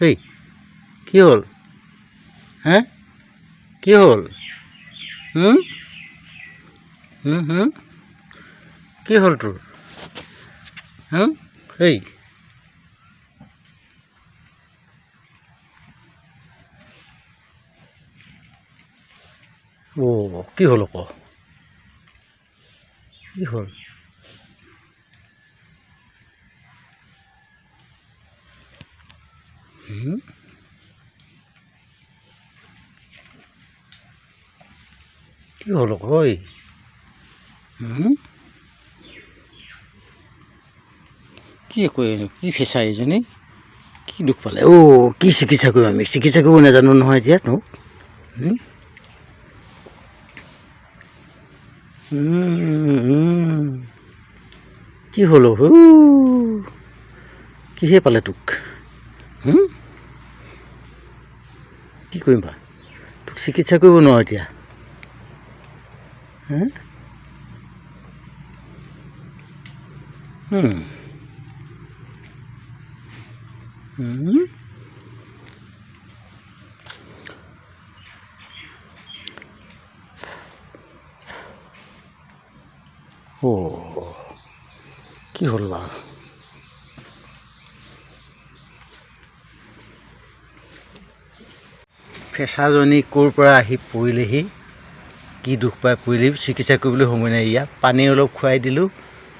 হেই, কি হ'ল? হে কি হ'ল? হুম? হুম হুম? কি হ'ল তোৰ হুম? হেই। অ' কি হ'ল আকৌ কি হ'ল? হুম কি হ'ল ঐ হুম কি কৰিনো কি ফিচা এইজনী কি দুখ পালে? অ' কি চিকিৎসা কৰিম আমি? চিকিৎসা কৰিব নাজানো নহয় এতিয়া? তোক। কি হ'ল? কিহে পালে তোক? কি কৰিম বা? তোক চিকিৎসা কৰিব নোৱাৰো এতিয়া। অ' কি হ'ল বাৰু ফেঁচাজনী ক'ৰ পৰা আহি পৰিলেহি? কি দুখ পাই পৰিলেহি চিকিৎসা কৰিবলৈ সময় নাই ইয়াত। পানী অলপ খুৱাই দিলোঁ।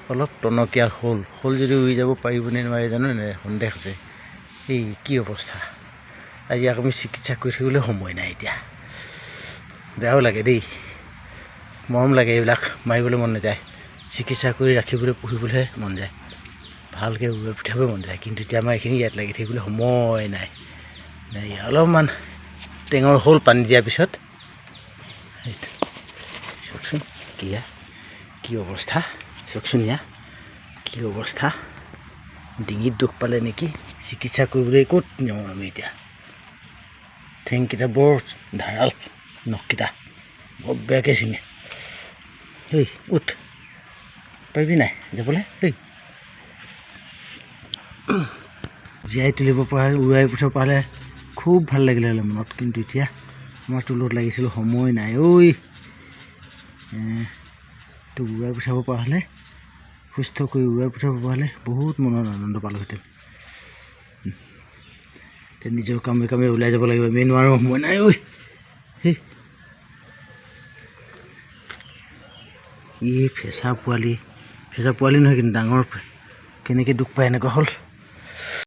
অলপ টনকিয়াল হ'ল হ'ল যদি উৰি যাব পাৰিবনে নোৱাৰে জানো? নে সন্দেহ আছে। এই কি অৱস্থা? আজি ইয়াক আমি চিকিৎসা কৰি থাকিবলৈ সময় নাই এতিয়া। বেয়াও লাগে দেই। মৰম লাগে এইবিলাক। মাৰিবলৈ মন নাযায়। চিকিৎসা কৰি ৰাখিবলৈ পুহিবলৈহে মন যায়। ভালকৈ উৰাই পঠিয়াবলৈ মন যায়। কিন্তু এতিয়া আমাৰ এইখিনি ইয়াত লাগি থাকিবলৈ সময় নাই। নাই অলপমান টেঙৰ হ'ল পানী দিয়াৰ পিছত। চাওকচোন কি ইয়া কি অৱস্থা চাওকচোন ইয়া কি অৱস্থা। ডিঙিত দুখ পালে নেকি চিকিৎসা কৰিবলৈ ক'ত নিওঁ আমি এতিয়া। ঠেংকেইটা বৰ ধাৰাল নখকেইটা বৰ বেয়াকৈ চিঙে। হেই উঠ। পাৰিবি নাই যাবলৈ? হেই জীয়াই তুলিব পৰা উৰাই পঠিয়াব পাৰিলে খুব ভাল লাগিলে হ'লে মনত কিন্তু এতিয়া আমাৰ তোলত লাগিছিল সময় নাই। ঐ তোক উৰাই পঠিয়াব পৰা হ'লে সুস্থ কৰি উৰাই পঠিয়াব পৰা হ'লে বহুত মনত আনন্দ পালোহেঁতেন এতিয়া নিজৰ কামে কামে ওলাই যাব লাগিব আমি নোৱাৰোঁ সময় নাই ঐ। ই ফেঁচা পোৱালি ফেঁচা পোৱালি নহয় কিন্তু ডাঙৰ কেনেকৈ দুখ পায় এনেকুৱা হ'ল।